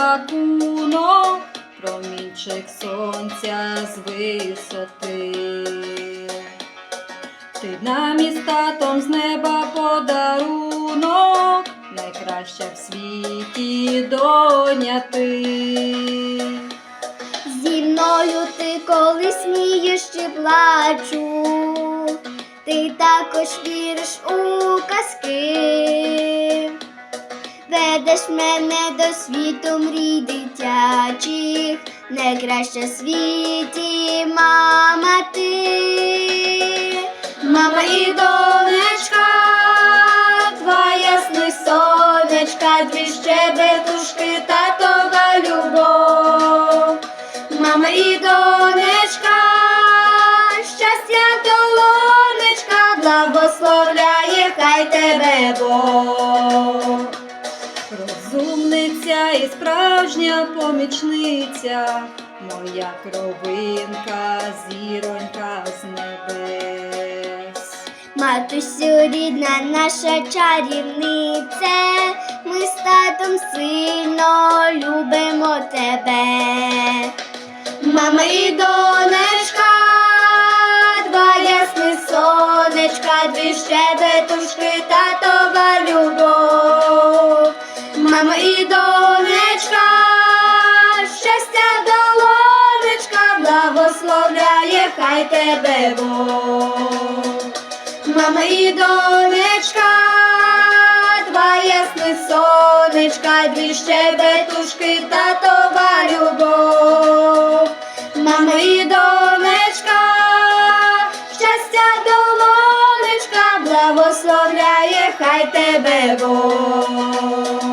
пакунок, промінчик сонця з висоти. Ти нам із татом з неба подарунок, найкраща в світі доня ти. Зі мною ти коли смієш чи плачу, ти також віриш у казки, ведеш мене до світу мрій дитячих, найкраща світі, мама ти, мама і донечка, два ясних сонечка, дві щебетушки, татова любов. Мама і донечка, щастя долонечка, благословляє хай тебе Бог. Розумниця і справжня помічниця, моя кровинка, зіронька з небес. Матусю рідна наша чарівниця, ми з татом сильно любимо тебе. Мама і донечка, два ясні сонечка, дві щебетушки, татова хай тебе Бог. Мама і донечка, два ясних сонечка, дві щебетушки, татова любов. Мама і донечка, щастя долонечка, благословляє хай тебе Бог.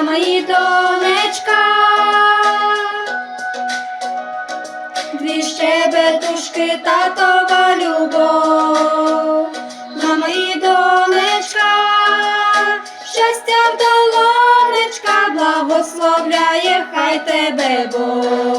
І донечка, дві щебетушки, татова любов. на мої донечка, щастя в благословляє хай тебе Бог.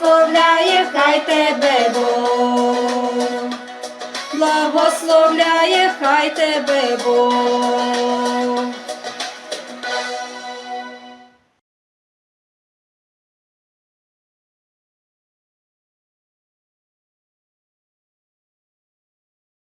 Благословляє хай тебе Бог. Благословляє хай тебе Бог.